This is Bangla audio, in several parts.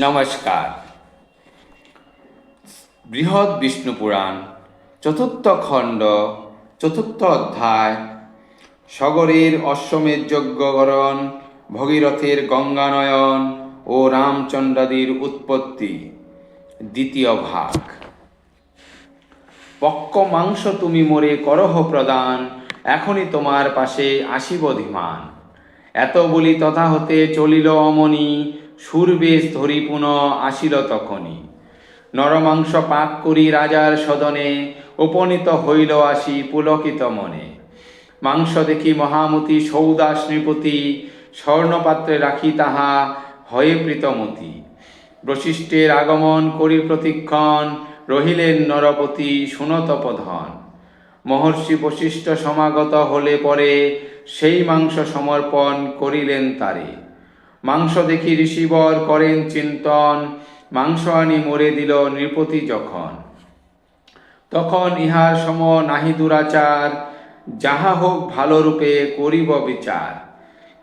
নমস্কার। বৃহৎ বিষ্ণু পুরাণ, চতুর্থ খণ্ড, চতুর্থ অধ্যায়, সগরের অশ্বমেধ যজ্ঞকরণ ভগীরথের গঙ্গানয়ন ও রামচন্দ্রাদির উৎপত্তি। দ্বিতীয় ভাগ। পক্ক মাংস তুমি মোরে করহ প্রদান, এখনই তোমার পাশে আসিব ধীমান। এত বলি তথা হতে চলিল অমনি সুরবেশ ধরি পুনঃ আসিল তখনই। নরমাংস পাক করি রাজার সদনে, উপনীত হইল আসি পুলকিত মনে। মাংস দেখি মহামতি, সৌদাস নৃপতি, স্বর্ণপাত্রে রাখি তাহা হয়ে প্রীতমতি। বশিষ্ঠের আগমন করি প্রতিক্ষণ, রহিলেন নরপতি সুনতপধন মহর্ষি বশিষ্ঠ সমাগত হলে পরে সেই মাংস সমর্পণ করিলেন তারে। মাংস দেখি ঋষিবর করেন চিন্তন মাংস আনি মরে দিল নৃপতি যখন। তখন ইহার সম নাহি দুরাচার, যাহা হোক ভালো রূপে করিব বিচার।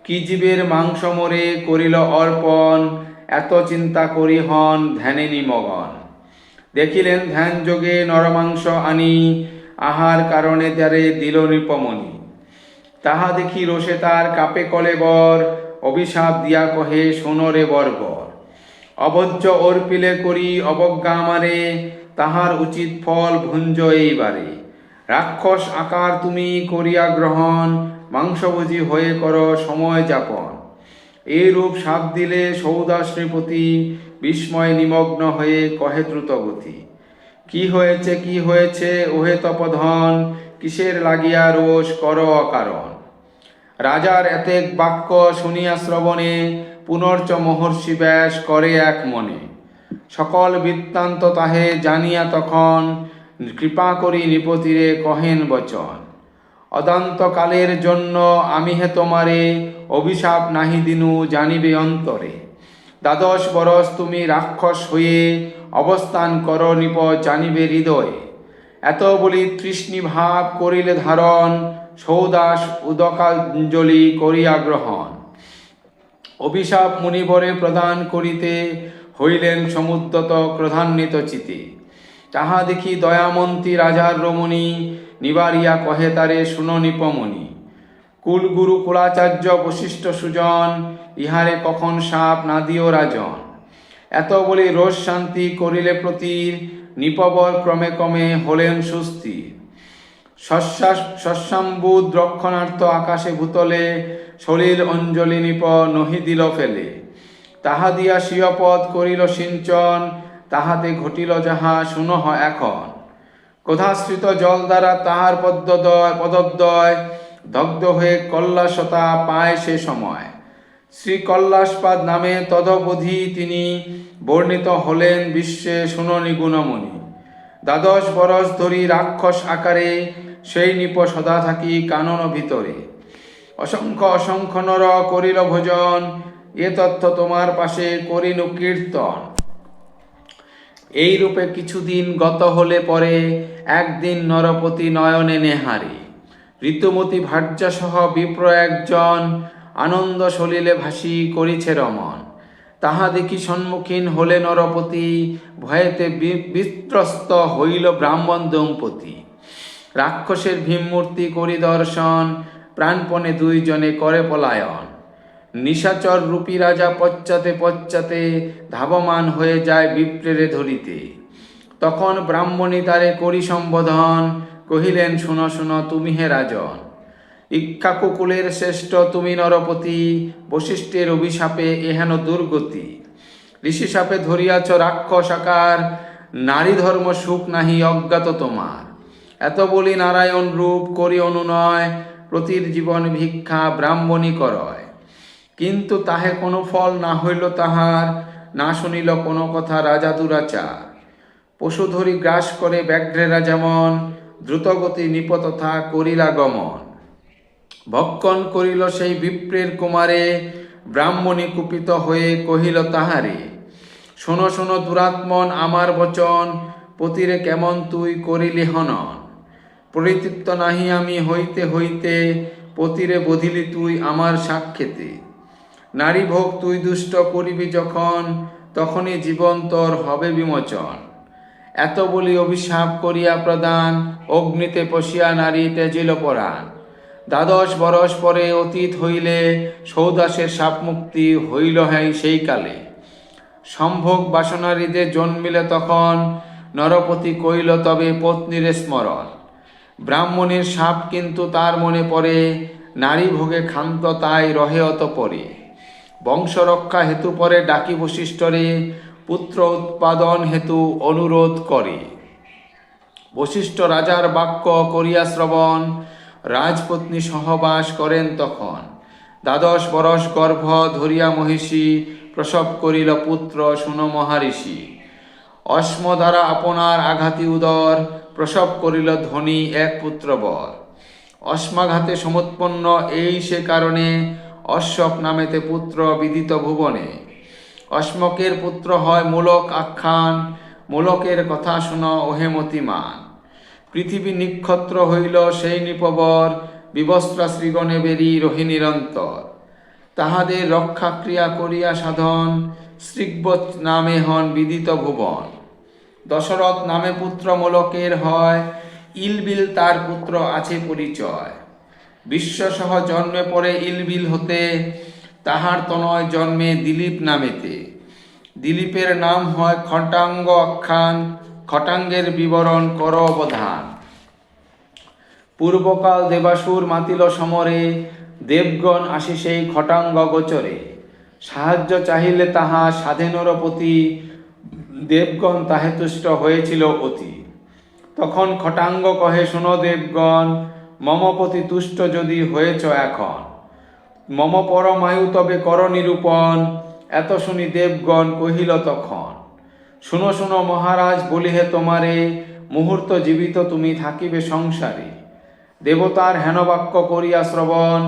কি জীবের মাংস মরে করিল অর্পণ, এত চিন্তা করি হন ধ্যানে নিমগন দেখিলেন ধ্যান যোগে নরমাংস আনি, আহার কারণে তারে দিল নৃপমণি। তাহা দেখি রোষে তার কাপে কলেবর অভিশাপ দিয়া কহে সোনরে বর্বর অবজ্জ অর্পিলে করি অবজ্ঞা আমারে, তাহার উচিত ফল ভুঞ্জ এইবারে। রাক্ষস আকার তুমি করিয়া গ্রহণ, মাংসভোজী হয়ে কর, সময় যাপন। এই রূপ সাপ দিলে সৌদা শ্রীপতি বিস্ময় নিমগ্ন হয়ে কহে দ্রুতগতি, কি হয়েছে কি হয়েছে, ওহে তপধন, কিসের লাগিয়া রোষ, কর অকারণ? রাজার এতেক বাক্য শুনিয়া শ্রবণে পুনর্চ মহর্ষি ব্যাস করে এক মনে। সকল বৃত্তান্ত তাহে জানিয়া তখন কৃপা করি নৃপতিরে কহেন বচন, অদান্তকালের জন্য আমি হে তোমারে অভিশাপ নাহি দিনু জানিবে অন্তরে। দ্বাদশ বরস তুমি রাক্ষস হয়ে অবস্থান কর নিপ জানিবে হৃদয়ে। এত বলি তৃষ্ণি ভাব করিলে ধারণ সৌদাস উদকাঞ্জলি করিয়া গ্রহণ। অভিশাপ মুনিবরে প্রদান করিতে হইলেন সমুদ্রত ক্রধান্বিত চিতে। তাহা দেখি দয়ামন্তী রাজার রমণী নিবারিয়া কহে তারে, শুনো নিপমণি, কুলগুরু কুলাচার্য বশিষ্ঠ সুজন, ইহারে কখন সাপ না দিও রাজন? এত বলি রোষ শান্তি করিলে প্রতীর, নিপবর ক্রমে ক্রমে হলেন সুস্থির। শস্যাস রক্ষণার্থ আকাশে ভূতলে, সলিল অঞ্জলি নিপ নহি দিল ফেলে। তাহা দিয়া স্বীয়পদ করিল সিঞ্চন, তাহাতে ঘটিল যাহা শুনহ এখন। ক্রোধাশ্রিত জল দ্বারা তাহার পদ্মদয়, পদদ্বয়, দগ্ধ হয়ে কল্লাসতা পায় সে সময়। শ্রী কল্লাসপাদ নামে তদবধি তিনি বর্ণিত হলেন বিশ্বে শুননি গুণমণি দ্বাদশ বরস ধরি রাক্ষস আকারে সেই নিপ সদা থাকি কানন ভিতরে। অসংখ্য অসংখ্য নর করিল ভোজন, এ তথ্য তোমার পাশে করিনু কীর্তন। এই রূপে কিছুদিন গত হলে পরে একদিন নরপতি নয়নে নেহারে। ঋতুমতি ভার্যাসহ বিপ্র একজন আনন্দ সলিলে ভাসি করিছে রমন। তাহা দেখি সম্মুখীন হলে নরপতি ভয়েতে বিত্রস্ত হইল ব্রাহ্মণ দম্পতি। রাক্ষসের ভীমমূর্তি করি দর্শন প্রাণপণে দুইজনে করে পলায়ন। নিশাচর রূপী রাজা পশ্চাতে পশ্চাতে ধাবমান হয়ে যায় বিপ্রেরে ধরিতে। তখন ব্রাহ্মণী তারে করি সম্বোধন, কহিলেন, শুন, শুনো, তুমি হে রাজন ইক্ষাকুকুলের শ্রেষ্ঠ তুমি নরপতি, বশিষ্ঠের অভিশাপে এহেন দুর্গতি। ঋষি সাপে ধরিয়াছ রাক্ষস আকার নারী ধর্ম সুখ নাহি অজ্ঞাত তোমার। এত বলি নারায়ণ রূপ করি অনুনয় প্রতির জীবন ভিক্ষা ব্রাহ্মণী করয়। কিন্তু তাহে কোনো ফল না হইল তাহার, না শুনিল কোনো কথা রাজা দুরাচার। পশু ধরি গ্রাস করে ব্যাঘ্রেরা যেমন, দ্রুতগতি নিপতথা করিলা গমন। ভক্ষণ করিল সেই বিপ্রের কুমারে, ব্রাহ্মণী কুপিত হয়ে কহিল তাহারে, শোনো শোনো দুরাত্মন আমার বচন, পতিরে কেমন তুই করিলি হনন? পরিতৃপ্ত নাহি আমি হইতে হইতে পতিরে বধিলি তুই আমার সাক্ষেতে। নারী ভোগ তুই দুষ্ট করিবি যখন, তখনই জীবন তোর হবে বিমোচন। এত বলি অভিশাপ করিয়া প্রদান, অগ্নিতে পশিয়া নারী তেজিল পরাণ। দ্বাদশ বরস পরে অতীত হইলে সৌদাসের সাপ মুক্তি হইল হ্যাঁ সেই কালে। সম্ভোগ বাসনারীদের জন্মিলে তখন নরপতি কইল তবে পত্নীর স্মরণ। ব্রাহ্মণের সাপ কিন্তু তার মনে পড়ে, নারী ভোগে ক্ষান্ত তাই রহে অত পরে বংশরক্ষা হেতু পরে ডাকি বশিষ্ঠরে, পুত্র উৎপাদন হেতু অনুরোধ করে। বশিষ্ঠ রাজার বাক্য করিয়া শ্রবণ, রাজপত্নী সহবাস করেন তখন। দ্বাদশ বরস গর্ভ ধরিয়া মহিষী প্রসব করিল পুত্র শুন মহারিষি অশ্ম দ্বারা আপনার আঘাতি উদর প্রসব করিল ধনী এক পুত্র বর অশ্মাঘাতে সমুৎপন্ন এই সে কারণে অশ্বক নামেতে পুত্র বিদিত ভুবনে। অশ্মকের পুত্র হয় মূলক আখ্যান, মূলকের কথা শুন ওহে মতিমান। পৃথিবী নিক্ষত্র হইল সেই নিপবর, বিবস্ত্রা শ্রীগণে বেরি রহি তাহাদের রক্ষা ক্রিয়া করিয়া সাধন শ্রীগ্বত নামে হন বিদিত ভুবন। দশরথ নামে পুত্র মূলকের হয়, ইলবিল তার পুত্র আছে পরিচয়। বিশ্বসহ জন্মে পরে ইলবিল হতে, তাহার তনয় জন্মে দিলীপ নামেতে। দিলীপের নাম হয় খটাঙ্গ আখ্যান, খটাঙ্গের বিবরণ কর অবধান। পূর্বকাল দেবাসুর মাতিল সমরে, দেবগণ আসি সেই খটাঙ্গ গোচরে। সাহায্য চাহিলে তাহা স্বাধীনর প্রতি দেবগণ তাহে তুষ্ট হয়েছিল অতি। তখন খটাঙ্গ কহে, শুনো দেবগণ মম প্রতি তুষ্ট যদি হয়েছ এখন মম পরমায়ু তবে কর নিরূপণ, এত শুনি দেবগণ কহিল তখন, শুনো শুনো মহারাজ, বলিহে তোমারে, মুহূর্ত জীবিত তুমি থাকিবে সংসারে। দেবতার হেনবাক্য করিয়া শ্রবণ,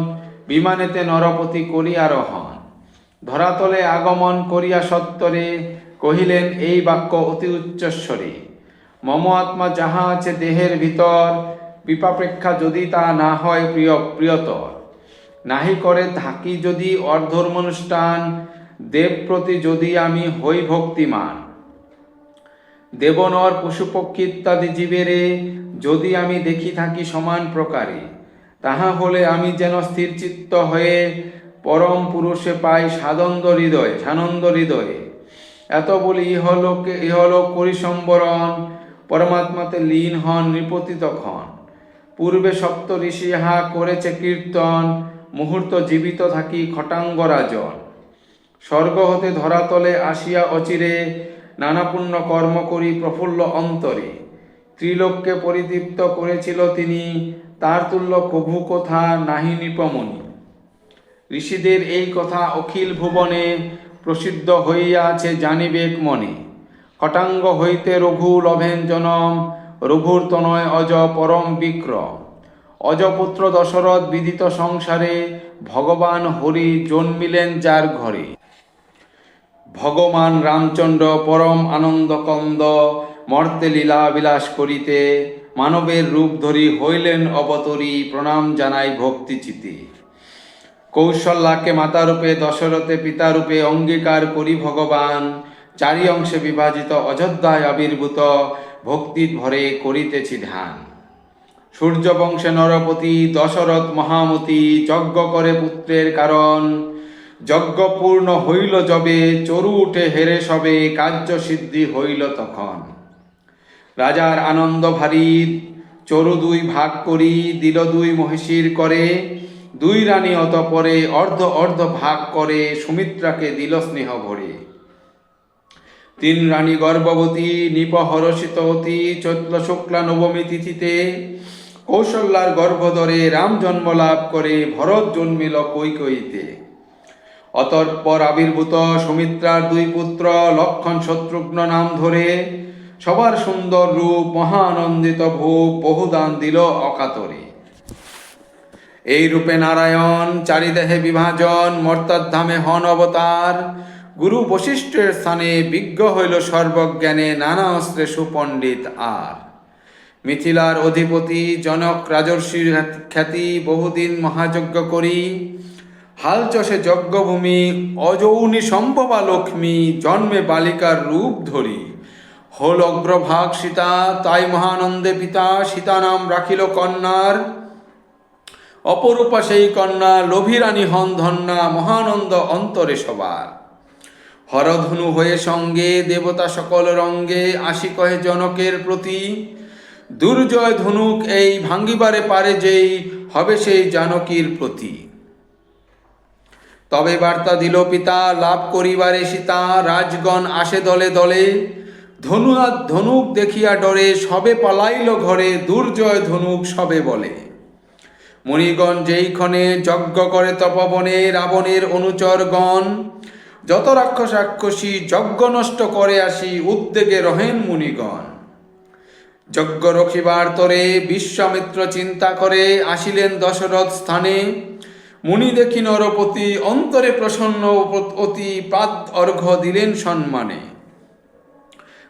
বিমানেতে নরপতি করিয়া রহন ধরাতলে আগমন করিয়া সত্তরে কহিলেন, এই বাক্য অতি উচ্চস্বরে। মম আত্মা যাহা আছে দেহের ভিতর, বিপাপেক্ষা যদি তা না হয় প্রিয়, প্রিয়তর। নাহি করে থাকি যদি অর্ধর্মানুষ্ঠান, দেব প্রতি যদি আমি হই ভক্তিমান। দেবনর পশুপক্ষী ইত্যাদি জীবেরে যদি আমি দেখি থাকি সমান প্রকারে, তাহা হলে আমি যেন স্থিরচিত্ত হয়ে পরম পুরুষে পাই সাদন্দ হৃদয় সানন্দ হৃদয়ে এত বলি, ইহলোকে ইহলোক পরিসম্বরণ, পরমাত্মাতে লীন হন নৃপতি তখন পূর্বে সপ্ত ঋষি ইহা করেছে কীর্তন, মুহূর্ত জীবিত থাকি খটাঙ্গ রাজন স্বর্গ হতে ধরাতলে আসিয়া অচিরে নানা পুণ্য কর্ম করি প্রফুল্ল অন্তরে। ত্রিলোককে পরিদীপ্ত করেছিল তিনি, তার তুল্য কভু কথা নাহি নিপমণি। ঋষিদের এই কথা অখিল ভুবনে প্রসিদ্ধ হইয়া আছে জানিবেক মনে। কটাঙ্গ হইতে রঘু লভেন জনম, রঘুর তনয় অজ পরম বিক্রম। অজপুত্র দশরথ বিদিত সংসারে, ভগবান হরি জন্মিলেন যার ঘরে। ভগবান রামচন্দ্র পরম আনন্দ কন্দ, মর্তে লীলা বিলাস করিতে, মানবের রূপ ধরি হইলেন অবতরী, প্রণাম জানাই ভক্তি চিতে। কৌশল্যাকে মাতারূপে, দশরথে পিতারূপে অঙ্গীকার করি ভগবান। চারি অংশে বিভাজিত অযোধ্যায় আবির্ভূত ভক্তি ভরে করিতেছি ধ্যান। সূর্য বংশে নরপতি, দশরথ মহামতি, যজ্ঞ করে পুত্রের কারণ। যজ্ঞ পূর্ণ হইল যবে, চরু উঠে হেরে সবে, কার্য সিদ্ধি হইল তখন। রাজার আনন্দ ভারী, চরু দুই ভাগ করি, দিল দুই মহিষীর করে দুই রানী অতপরে অর্ধ অর্ধ ভাগ করে সুমিত্রাকে দিল স্নেহ ভরে। তিন রানী গর্ভবতী নিপ হরষিত অতি, চৈত্র শুক্লা নবমী তিথিতে কৌশল্যার গর্ভধরে রাম জন্ম লাভ করে ভরত জন্মিল কৈকইতে। অতঃপর আবির্ভূত সুমিত্রার দুই পুত্র লক্ষণ শত্রুঘ্ন নাম ধরে সবার সুন্দর রূপ, মহানন্দিত ভূপ বহুদান দিল অকাতরে। এই রূপে নারায়ণ চারিদেহে বিভাজন মর্তাধামে হন অবতার। গুরু বশিষ্ঠের স্থানে বিজ্ঞ হইল সর্বজ্ঞানে নানা অস্ত্রে সুপণ্ডিত আর। মিথিলার অধিপতি, জনক রাজর্ষির খ্যাতি বহুদিন মহাযজ্ঞ করি। হাল চষে যজ্ঞভূমি, অযৌনি সম্ভবা লক্ষ্মী, জন্মে বালিকার রূপ ধরি। হল অগ্রভাগ সীতা, তাই মহানন্দে পিতা সীতা নাম রাখিল কন্যার। অপরূপা সেই কন্যা, লোভিরানী হন ধন্যা মহানন্দ অন্তরে সবার। হরধনু হয়ে সঙ্গে, দেবতা সকল রঙ্গে, আসি কহে জনকের প্রতি। দুর্জয় ধনুক এই ভাঙ্গিবারে পারে যেই, হবে সেই জানকীর প্রতি। তবে বার্তা দিল পিতা, লাভ করিবারে সীতা রাজগণ আসে দলে দলে। ধনু আর ধনুক দেখিয়া ডরে, সবে পালাইল ঘরে, দুর্জয় ধনুক সবে বলে। মণিগণ যেইক্ষণে যজ্ঞ করে তপবনে রাবণের অনুচরগণ, যত রাক্ষস রাক্ষসী যজ্ঞ নষ্ট করে আসি উদ্বেগে রহেন মুনিগণ। যজ্ঞ রখিবার তরে বিশ্বামিত্র চিন্তা করে আসিলেন দশরথ স্থানে। মুনি দেখি নরপতি অন্তরে প্রসন্ন অতি পাদ অর্ঘ্য দিলেন সম্মানে।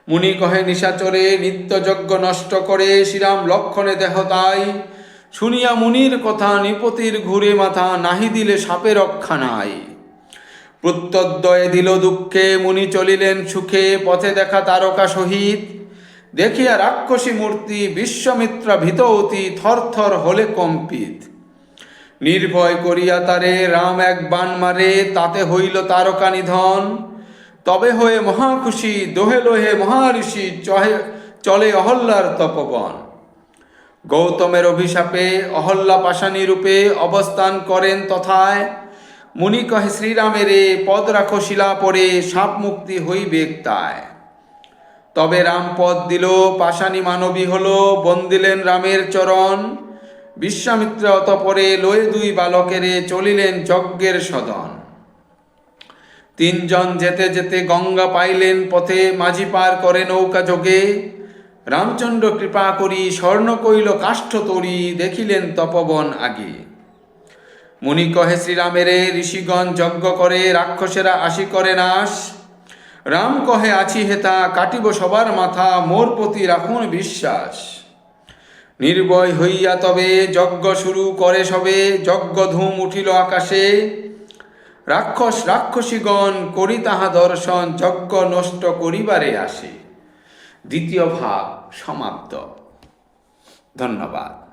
মুনি কহে নিশাচরে নিত্য যজ্ঞ নষ্ট করে শ্রীরাম লক্ষণে দেহ তাই শুনিয়া মুনির কথা নিপতির ঘুরে মাথা নাহি দিলে সাপে রক্ষা নাই। প্রত্যদ্বয়ে দিল দুঃখে, মুনি চলিলেন সুখে, পথে দেখা তারকা সহিত। দেখিয়া রাক্ষসী মূর্তি বিশ্বমিত্রা ভীত অতি, থর থর হলে কম্পিত। নির্ভয় করিয়া তারে রাম এক বান মারে, তাতে হইল তারকা নিধন। তবে হয়ে মহাখুশি, দোহে লোহে মহাঋষি, চহে চলে অহল্যার তপবন। গৌতমের অভিশাপে অহল্যা পাশানী রূপে অবস্থান করেন তথায়। মুনি কহে, শ্রীরামেরে পদ রাখো শিলা পরে, সাপ মুক্তি হইবে তায় তবে রাম পদ দিল পাশানি মানবী হল বন্দিলেন রামের চরণ। বিশ্বামিত্র অতপরে লয়ে দুই বালকেরে চলিলেন যজ্ঞের সদন। তিনজন যেতে যেতে গঙ্গা পাইলেন পথে মাঝি পার করে নৌকা যোগে। রামচন্দ্র কৃপা করি স্বর্ণ কইল কাষ্ঠ তরি, দেখিলেন তপবন আগে। মুনি কহে, শ্রীরামেরে, ঋষিগণ যজ্ঞ করে, রাক্ষসেরা আসি করে নাশ। রাম কহে, আছি হেতা কাটিব সবার মাথা, মোর প্রতি রাখুন বিশ্বাস। নির্ভয় হইয়া তবে যজ্ঞ শুরু করে সবে, যজ্ঞ ধূম উঠিল আকাশে। রাক্ষস, রাক্ষসীগণ করি তাহা দর্শন, যজ্ঞ নষ্ট করিবারে আসে। দ্বিতীয় ভাগ সমাপ্ত। ধন্যবাদ।